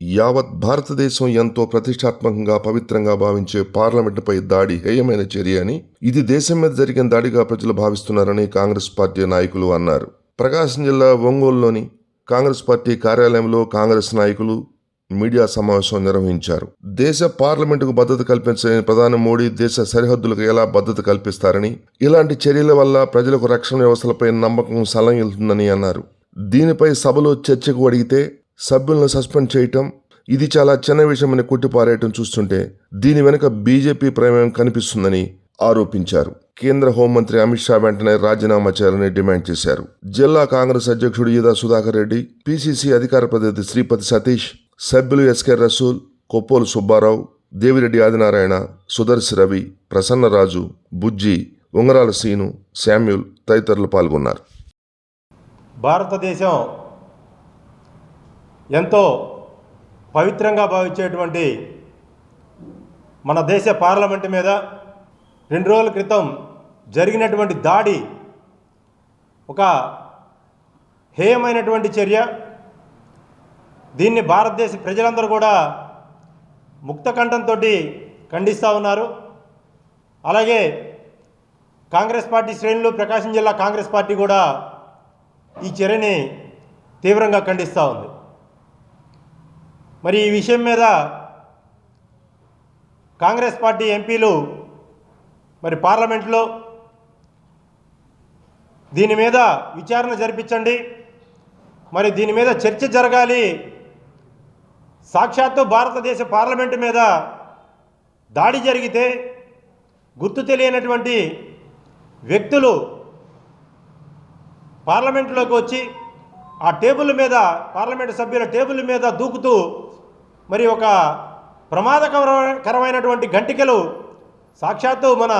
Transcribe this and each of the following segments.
యావత్ భారతదేశం ఎంతో ప్రతిష్టాత్మకంగా పవిత్రంగా భావించే పార్లమెంటుపై దాడి హేయమైన చర్య అని ఇది దేశం మీద జరిగిన దాడిగా ప్రజలు భావిస్తున్నారని కాంగ్రెస్ పార్టీ నాయకులు అన్నారు. ప్రకాశం జిల్లా ఒంగోలులోని కాంగ్రెస్ పార్టీ కార్యాలయంలో కాంగ్రెస్ నాయకులు మీడియా సమావేశం నిర్వహించారు. దేశ పార్లమెంటుకు భద్రత కల్పించని ప్రధాని మోడీ దేశ సరిహద్దులకు ఎలా భద్రత కల్పిస్తారని ఇలాంటి చర్యల వల్ల ప్రజలకు రక్షణ వ్యవస్థలపై నమ్మకం సలంగిల్తుందని అన్నారు. దీనిపై సభలో చర్చకు అడిగితే సభ్యులను సస్పెండ్ చేయటం ఇది చాలా చిన్న విషయమని కొట్టిపారేయటం చూస్తుంటే దీని వెనుక బీజేపీ ప్రమేయం కనిపిస్తుందని ఆరోపించారు. కేంద్ర హోంమంత్రి అమిత్ షా వెంటనే రాజీనామా చేయాలని డిమాండ్ చేశారు. జిల్లా కాంగ్రెస్ అధ్యక్షుడు ఈదా సుధాకర్ రెడ్డి పీసీసీ అధికార ప్రతినిధి శ్రీపతి సతీష్ సభ్యులు S K Rasool Koppolu Subbarao Devireddy Adinarayana Sudarshi Ravi Prasannaraju Bujji Ungarala Seenu Samuel తదితరులు పాల్గొన్నారు. భారతదేశం ఎంతో పవిత్రంగా భావించేటువంటి మన దేశ పార్లమెంటు మీద రెండు రోజుల క్రితం జరిగినటువంటి దాడి ఒక హేయమైనటువంటి చర్య. దీన్ని భారతదేశ ప్రజలందరూ కూడా ముక్తకంఠంతో ఖండిస్తూ ఉన్నారు. అలాగే కాంగ్రెస్ పార్టీ శ్రేణులు ప్రకాశం జిల్లా కాంగ్రెస్ పార్టీ కూడా ఈ చర్యని తీవ్రంగా ఖండిస్తూ ఉంది. మరి ఈ విషయం మీద కాంగ్రెస్ పార్టీ ఎంపీలు మరి పార్లమెంట్లో దీని మీద విచారణ జరిపించండి. మరి దీని మీద చర్చ జరగాలి. సాక్షాత్తు భారతదేశ పార్లమెంటు మీద దాడి జరిగితే గుర్తు తెలియనటువంటి వ్యక్తులు పార్లమెంటులోకి వచ్చి ఆ టేబుల్ మీద పార్లమెంటు సభ్యుల టేబుల్ మీద దూకుతూ మరి ఒక ప్రమాదకరమైనటువంటి గంటికలు సాక్షాత్తు మన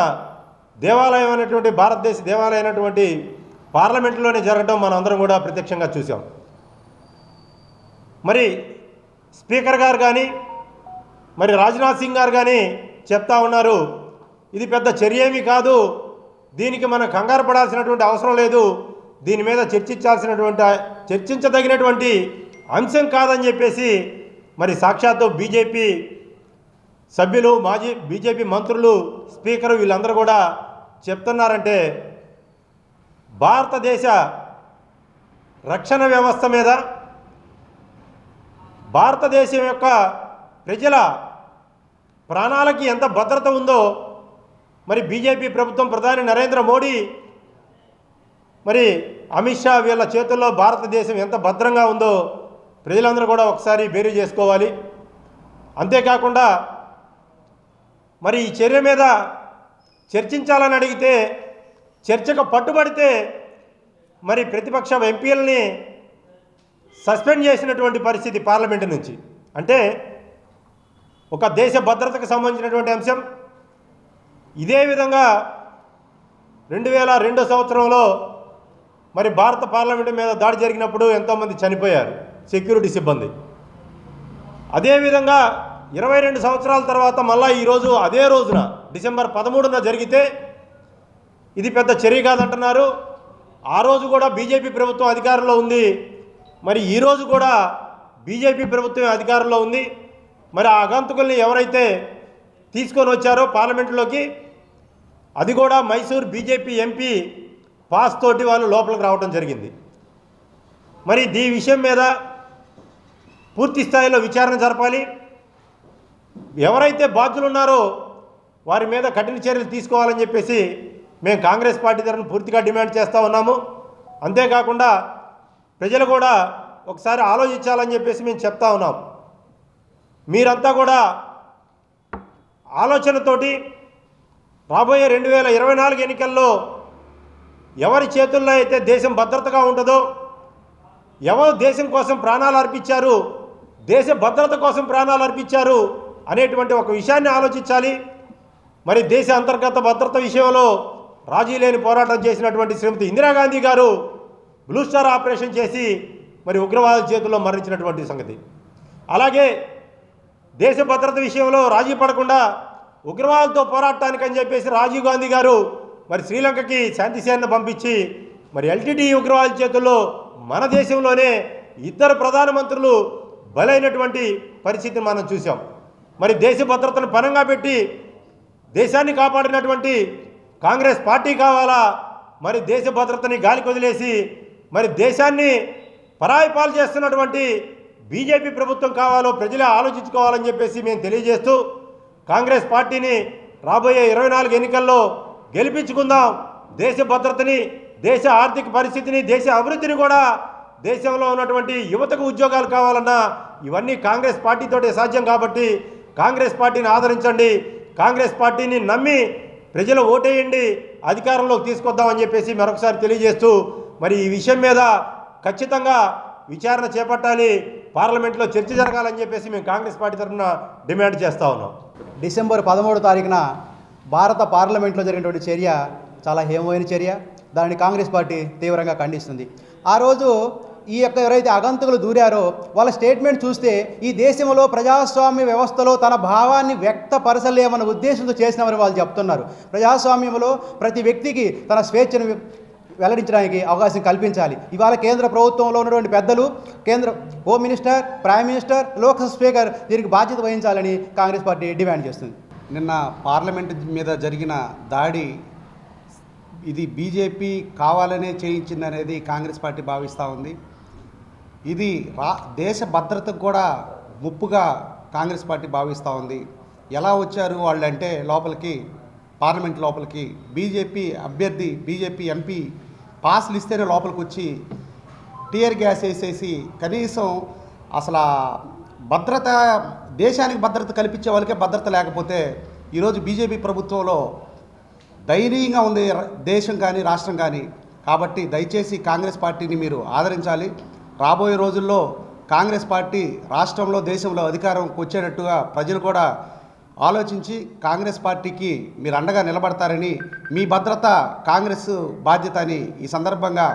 దేవాలయం అయినటువంటి భారతదేశ దేవాలయం అయినటువంటి పార్లమెంటులోనే జరగడం మనం అందరం కూడా ప్రత్యక్షంగా చూసాం మరి స్పీకర్ గారు కానీ మరి రాజ్నాథ్ సింగ్ గారు కానీ చెప్తా ఉన్నారు ఇది పెద్ద చర్య ఏమీ కాదు దీనికి మనం కంగారు పడాల్సినటువంటి అవసరం లేదు దీని మీద చర్చించాల్సినటువంటి చర్చించదగినటువంటి అంశం కాదని చెప్పేసి మరి సాక్షాత్తు బీజేపీ సభ్యులు మాజీ బీజేపీ మంత్రులు స్పీకరు వీళ్ళందరూ కూడా చెప్తున్నారంటే భారతదేశ రక్షణ వ్యవస్థ మీద భారతదేశం యొక్క ప్రజల ప్రాణాలకి ఎంత భద్రత ఉందో మరి బీజేపీ ప్రభుత్వం ప్రధాని నరేంద్ర మోడీ మరి అమిత్ షా వీళ్ళ చేతుల్లో భారతదేశం ఎంత భద్రంగా ఉందో ప్రజలందరూ కూడా ఒకసారి బేరీ చేసుకోవాలి. అంతేకాకుండా మరి ఈ చర్య మీద చర్చించాలని అడిగితే చర్చకు పట్టుబడితే మరి ప్రతిపక్ష ఎంపీలని సస్పెండ్ చేసినటువంటి పరిస్థితి పార్లమెంటు నుంచి. అంటే ఒక దేశ భద్రతకు సంబంధించినటువంటి అంశం. ఇదే విధంగా రెండు వేల రెండో సంవత్సరంలో మరి భారత పార్లమెంటు మీద దాడి జరిగినప్పుడు ఎంతోమంది చనిపోయారు. సెక్యూరిటీ సిబ్బంది. అదేవిధంగా ఇరవై రెండు సంవత్సరాల తర్వాత మళ్ళీ ఈరోజు అదే రోజున డిసెంబర్ పదమూడున జరిగితే ఇది పెద్ద చర్య కాదంటున్నారు. ఆ రోజు కూడా బీజేపీ ప్రభుత్వం అధికారంలో ఉంది. మరి ఈరోజు కూడా బీజేపీ ప్రభుత్వం అధికారంలో ఉంది. మరి ఆ ఆగంతుకుల్ని ఎవరైతే తీసుకొని వచ్చారో పార్లమెంటులోకి అది కూడా మైసూర్ బీజేపీ ఎంపీ పాస్ తోటి వాళ్ళు లోపలికి రావడం జరిగింది. మరి దీ విషయం మీద పూర్తి స్థాయిలో విచారణ జరపాలి. ఎవరైతే బాధ్యులు ఉన్నారో వారి మీద కఠిన చర్యలు తీసుకోవాలని చెప్పేసి మేము కాంగ్రెస్ పార్టీ తరఫున పూర్తిగా డిమాండ్ చేస్తూ ఉన్నాము. అంతేకాకుండా ప్రజలు కూడా ఒకసారి ఆలోచించాలని చెప్పేసి మేము చెప్తా ఉన్నాం. మీరంతా కూడా ఆలోచనతోటి రాబోయే రెండు వేల ఇరవై నాలుగు ఎన్నికల్లో ఎవరి చేతుల్లో అయితే దేశం భద్రతగా ఉంటుందో ఎవరు దేశం కోసం ప్రాణాలు అర్పించారు దేశ భద్రత కోసం ప్రాణాలు అర్పించారు అనేటువంటి ఒక విషయాన్ని ఆలోచించాలి. మరి దేశ అంతర్గత భద్రత విషయంలో రాజీ లేని పోరాటం చేసినటువంటి శ్రీమతి ఇందిరాగాంధీ గారు బ్లూ స్టార్ ఆపరేషన్ చేసి మరి ఉగ్రవాదుల చేతుల్లో మరణించినటువంటి సంగతి. అలాగే దేశ భద్రత విషయంలో రాజీ పడకుండా ఉగ్రవాదులతో పోరాటానికి అని చెప్పేసి రాజీవ్ గాంధీ గారు మరి శ్రీలంకకి శాంతి సేనను పంపించి మరి ఎల్టీటీ ఉగ్రవాదుల చేతుల్లో మన దేశంలోనే ఇద్దరు ప్రధానమంత్రులు బలైనటువంటి పరిస్థితిని మనం చూసాం మరి దేశ భద్రతను పనంగా పెట్టి దేశాన్ని కాపాడినటువంటి కాంగ్రెస్ పార్టీ కావాలా? మరి దేశ భద్రతని గాలికి వదిలేసి మరి దేశాన్ని పరాయి పాలు చేస్తున్నటువంటి బీజేపీ ప్రభుత్వం కావాలో ప్రజలే ఆలోచించుకోవాలని చెప్పేసి మేము తెలియజేస్తూ కాంగ్రెస్ పార్టీని రాబోయే ఇరవై నాలుగు ఎన్నికల్లో గెలిపించుకుందాం. దేశ భద్రతని దేశ ఆర్థిక పరిస్థితిని దేశ అభివృద్ధిని కూడా దేశంలో ఉన్నటువంటి యువతకు ఉద్యోగాలు కావాలన్నా ఇవన్నీ కాంగ్రెస్ పార్టీతోటే సాధ్యం కాబట్టి కాంగ్రెస్ పార్టీని ఆదరించండి. కాంగ్రెస్ పార్టీని నమ్మి ప్రజలు ఓటేయండి. అధికారంలోకి తీసుకొద్దామని చెప్పేసి మరొకసారి తెలియజేస్తూ మరి ఈ విషయం మీద ఖచ్చితంగా విచారణ చేపట్టాలి. పార్లమెంట్లో చర్చ జరగాలని చెప్పేసి మేము కాంగ్రెస్ పార్టీ తరఫున డిమాండ్ చేస్తా ఉన్నాం. డిసెంబర్ పదమూడు తారీఖున భారత పార్లమెంట్లో జరిగినటువంటి చర్య చాలా హేమమైన చర్య. దానిని కాంగ్రెస్ పార్టీ తీవ్రంగా ఖండిస్తుంది. ఆ రోజు ఈ యొక్క ఎవరైతే అగంతకులు దూరారో వాళ్ళ స్టేట్మెంట్ చూస్తే ఈ దేశంలో ప్రజాస్వామ్య వ్యవస్థలో తన భావాన్ని వ్యక్తపరచలేమన్న ఉద్దేశంతో చేసినామని వాళ్ళు చెప్తున్నారు. ప్రజాస్వామ్యంలో ప్రతి వ్యక్తికి తన స్వేచ్ఛను వెల్లడించడానికి అవకాశం కల్పించాలి. ఇవాళ కేంద్ర ప్రభుత్వంలో ఉన్నటువంటి పెద్దలు కేంద్ర home minister prime minister Lok Sabha speaker దీనికి బాధ్యత వహించాలని కాంగ్రెస్ పార్టీ డిమాండ్ చేస్తుంది. నిన్న పార్లమెంట్ మీద జరిగిన దాడి ఇది బీజేపీ కావాలనే చేయించిందనేది కాంగ్రెస్ పార్టీ భావిస్తూ ఉంది. ఇది రా దేశ భద్రతకు కూడా ముప్పుగా కాంగ్రెస్ పార్టీ భావిస్తూ ఉంది. ఎలా వచ్చారు వాళ్ళు అంటే లోపలికి పార్లమెంట్ లోపలికి. బీజేపీ అభ్యర్థి బీజేపీ ఎంపీ పాస్లు ఇస్తేనే లోపలికి వచ్చి టీయర్ గ్యాస్ వేసేసి కనీసం అసలు భద్రత దేశానికి భద్రత కల్పించే వాళ్ళకే భద్రత లేకపోతే ఈరోజు బీజేపీ ప్రభుత్వంలో దయనీయంగా ఉంది దేశం కానీ రాష్ట్రం కానీ. కాబట్టి దయచేసి కాంగ్రెస్ పార్టీని మీరు ఆదరించాలి. రాబోయే రోజుల్లో కాంగ్రెస్ పార్టీ రాష్ట్రంలో దేశంలో అధికారంకి వచ్చేటట్టుగా ప్రజలు కూడా ఆలోచించి కాంగ్రెస్ పార్టీకి మీరు అండగా నిలబడతారని మీ భద్రత కాంగ్రెస్ బాధ్యత అని ఈ సందర్భంగా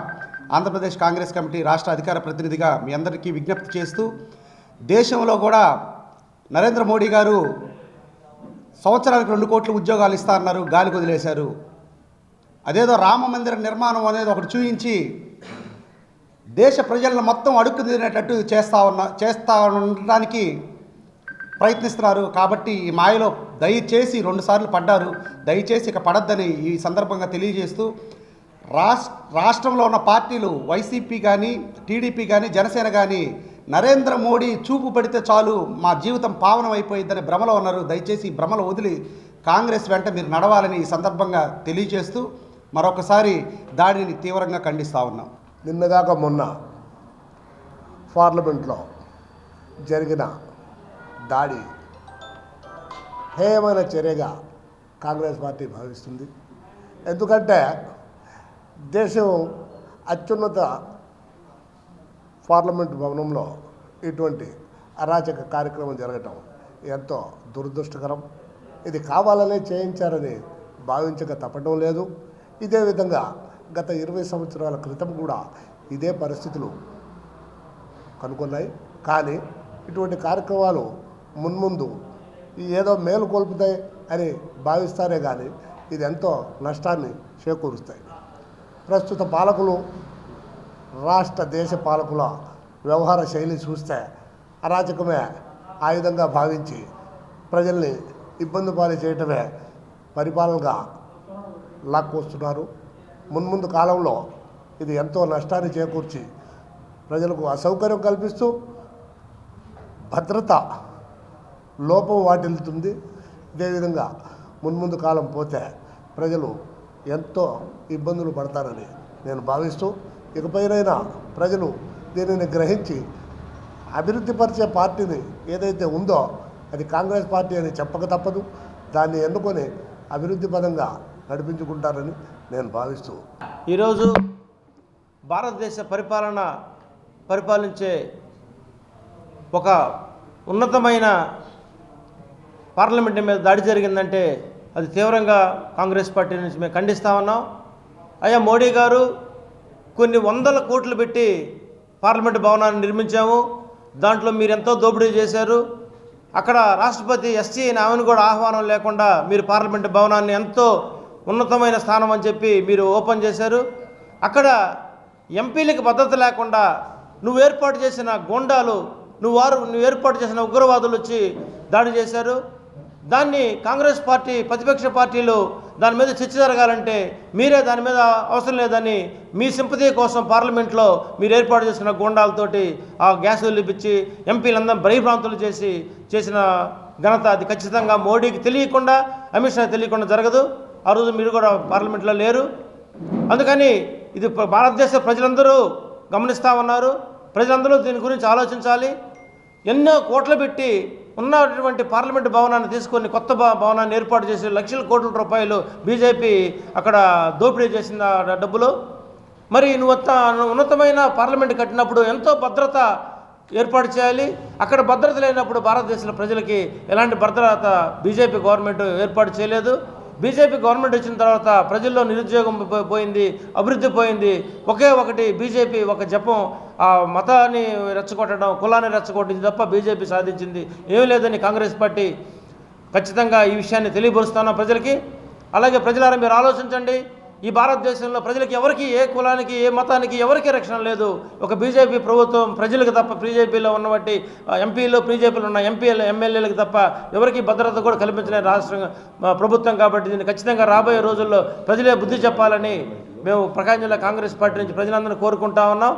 ఆంధ్రప్రదేశ్ కాంగ్రెస్ కమిటీ రాష్ట్ర అధికార ప్రతినిధిగా మీ అందరికీ విజ్ఞప్తి చేస్తూ దేశంలో కూడా నరేంద్ర మోడీ గారు సంవత్సరానికి రెండు కోట్ల ఉద్యోగాలు ఇస్తా అన్నారు వదిలేశారు అదేదో రామ మందిర నిర్మాణం అనేది ఒకటి చూపించి దేశ ప్రజలను మొత్తం అడుక్కు తినేటట్టు చేస్తా ఉన్న చేస్తా ఉండడానికి ప్రయత్నిస్తున్నారు. కాబట్టి ఈ మాయలో దయచేసి రెండుసార్లు పడ్డారు. దయచేసి ఇక పడద్దని ఈ సందర్భంగా తెలియజేస్తూ రాష్ రాష్ట్రంలో ఉన్న పార్టీలు వైసీపీ కానీ టీడీపీ కానీ జనసేన కానీ నరేంద్ర మోడీ చూపు పడితే చాలు మా జీవితం పావనం అయిపోయిందని భ్రమలో ఉన్నారు. దయచేసి భ్రమలు వదిలి కాంగ్రెస్ వెంట మీరు నడవాలని ఈ సందర్భంగా తెలియజేస్తూ మరొకసారి దాడిని తీవ్రంగా ఖండిస్తూ ఉన్నాం. నిన్నగాక మొన్న పార్లమెంట్లో జరిగిన దాడి హేయమైన చర్యగా కాంగ్రెస్ పార్టీ భావిస్తుంది. ఎందుకంటే దేశం అత్యున్నత పార్లమెంట్ భవనంలో ఇటువంటి అరాచక కార్యక్రమం జరగటం ఎంతో దురదృష్టకరం. ఇది కావాలనే చేయించారని భావించక తప్పటం లేదు. ఇదే విధంగా గత ఇరవై సంవత్సరాల క్రితం కూడా ఇదే పరిస్థితులు కనుగొన్నాయి కానీ ఇటువంటి కార్యక్రమాలు మున్ముందు ఏదో మేలు కోల్పుతాయి అని భావిస్తారే కానీ ఇది ఎంతో నష్టాన్ని చేకూరుస్తాయి. ప్రస్తుత పాలకులు రాష్ట్ర దేశ పాలకుల వ్యవహార శైలి చూస్తే అరాచకమే ఆయుధంగా భావించి ప్రజల్ని ఇబ్బంది పాలు చేయటమే పరిపాలనగా లాక్కొస్తున్నారు. మున్ముందు కాలంలో ఇది ఎంతో నష్టాన్ని చేకూర్చి ప్రజలకు అసౌకర్యం కల్పిస్తూ భద్రత లోపం వాటిల్లుతుంది. ఇదేవిధంగా మున్ముందు కాలం పోతే ప్రజలు ఎంతో ఇబ్బందులు పడతారని నేను భావిస్తూ ఇకపైనైనా ప్రజలు దీనిని గ్రహించి అభివృద్ధిపరిచే పార్టీని ఏదైతే ఉందో అది కాంగ్రెస్ పార్టీ అని చెప్పక తప్పదు. దాన్ని ఎన్నుకొని అభివృద్ధి పదంగా నడిపించుకుంటారని నేను భావిస్తూ ఈరోజు భారతదేశ పరిపాలన పరిపాలించే ఒక ఉన్నతమైన పార్లమెంట్ మీద దాడి జరిగిందంటే అది తీవ్రంగా కాంగ్రెస్ పార్టీ నుంచి మేము ఖండిస్తా ఉన్నాం. అయ్యా మోడీ గారు కొన్ని వందల కోట్లు పెట్టి పార్లమెంట్ భవనాన్ని నిర్మించాము. దాంట్లో మీరు ఎంతో దోపిడీ చేశారు. అక్కడ రాష్ట్రపతి ఎస్సీ అయిన ఆమెను కూడా ఆహ్వానం లేకుండా మీరు పార్లమెంట్ భవనాన్ని ఎంతో ఉన్నతమైన స్థానం అని చెప్పి మీరు ఓపెన్ చేశారు. అక్కడ ఎంపీలకు భద్రత లేకుండా నువ్వు ఏర్పాటు చేసిన గోండాలు నువ్వు వారు నువ్వు ఏర్పాటు చేసిన ఉగ్రవాదులు వచ్చి దాడి చేశారు. దాన్ని కాంగ్రెస్ పార్టీ ప్రతిపక్ష పార్టీలు దాని మీద చర్చ జరగాలంటే మీరే దాని మీద అవసరం లేదని మీ సింపతి కోసం పార్లమెంట్లో మీరు ఏర్పాటు చేసిన గోండాలతోటి ఆ గ్యాస్ ఇప్పించి ఎంపీలందరం భయభ్రాంతులు చేసి చేసిన ఘనత అది ఖచ్చితంగా మోడీకి తెలియకుండా అమిత్ షా తెలియకుండా జరగదు. ఆ రోజు మీరు కూడా పార్లమెంట్లో లేరు. అందుకని ఇది భారతదేశ ప్రజలందరూ గమనిస్తూ ఉన్నారు. ప్రజలందరూ దీని గురించి ఆలోచించాలి. ఎన్నో కోట్లు పెట్టి ఉన్నటువంటి పార్లమెంటు భవనాన్ని తీసుకొని కొత్త భవనాన్ని ఏర్పాటు చేసి లక్షల కోట్ల రూపాయలు బీజేపీ అక్కడ దోపిడీ చేసిన ఆ డబ్బులు. మరి నువ్వు ఉన్నతమైన పార్లమెంట్ కట్టినప్పుడు ఎంతో భద్రత ఏర్పాటు చేయాలి. అక్కడ భద్రత లేనప్పుడు భారతదేశంలో ప్రజలకి ఎలాంటి భద్రత బీజేపీ గవర్నమెంట్ ఏర్పాటు చేయలేదు. బీజేపీ గవర్నమెంట్ వచ్చిన తర్వాత ప్రజల్లో నిరుద్యోగం పోయింది అభివృద్ధి పోయింది. ఒకే ఒకటి బీజేపీ ఒక జపం ఆ మతాన్ని రెచ్చగొట్టడం కులాన్ని రెచ్చగొట్టింది తప్ప బీజేపీ సాధించింది ఏమీ లేదని కాంగ్రెస్ పార్టీ ఖచ్చితంగా ఈ విషయాన్ని తెలియపరుస్తున్నాం ప్రజలకి. అలాగే ప్రజలారా మీరు ఆలోచించండి. ఈ భారతదేశంలో ప్రజలకి ఎవరికి ఏ కులానికి ఏ మతానికి ఎవరికి రక్షణ లేదు. ఒక బీజేపీ ప్రభుత్వం ప్రజలకు తప్ప బీజేపీలో ఉన్నవంటి ఎంపీలు బీజేపీలో ఉన్న ఎంపీలు ఎమ్మెల్యేలకు తప్ప ఎవరికి భద్రత కూడా కల్పించలేని రాష్ట్రం ప్రభుత్వం కాబట్టి దీన్ని ఖచ్చితంగా రాబోయే రోజుల్లో ప్రజలే బుద్ధి చెప్పాలని మేము ప్రకాశం జిల్లా కాంగ్రెస్ పార్టీ నుంచి ప్రజలందరినీ కోరుకుంటా ఉన్నాం.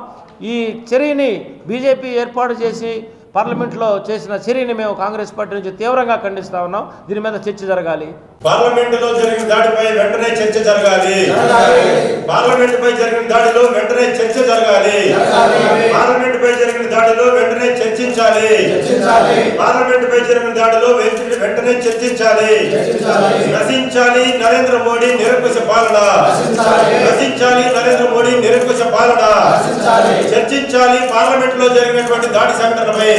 ఈ చర్యని బీజేపీ ఏర్పాటు చేసి పార్లమెంట్లో చేసిన చర్యని మేము కాంగ్రెస్ పార్టీ నుంచి తీవ్రంగా ఖండిస్తూ ఉన్నాం. దీని మీద చర్చ జరగాలి. పార్లమెంటులో జరిగిన దాడిపై వెంటనే చర్చ జరగాలి. పార్లమెంటుపై జరిగిన దాడిలో వెంటనే చర్చ జరగాలి. పార్లమెంటుపై జరిగిన దాడిలో వెంటనే చర్చించాలి. పార్లమెంటుపై జరిగిన దాడిలో వెంట- వెంటనే చర్చించాలి. నశించాలి నరేంద్ర మోడీ నిరంకుశ పాలన. నశించాలి. నరేంద్ర మోడీ నిరంకుశ పాలన. చర్చించాలి పార్లమెంట్లో జరిగినటువంటి దాడి సంఘటనపై.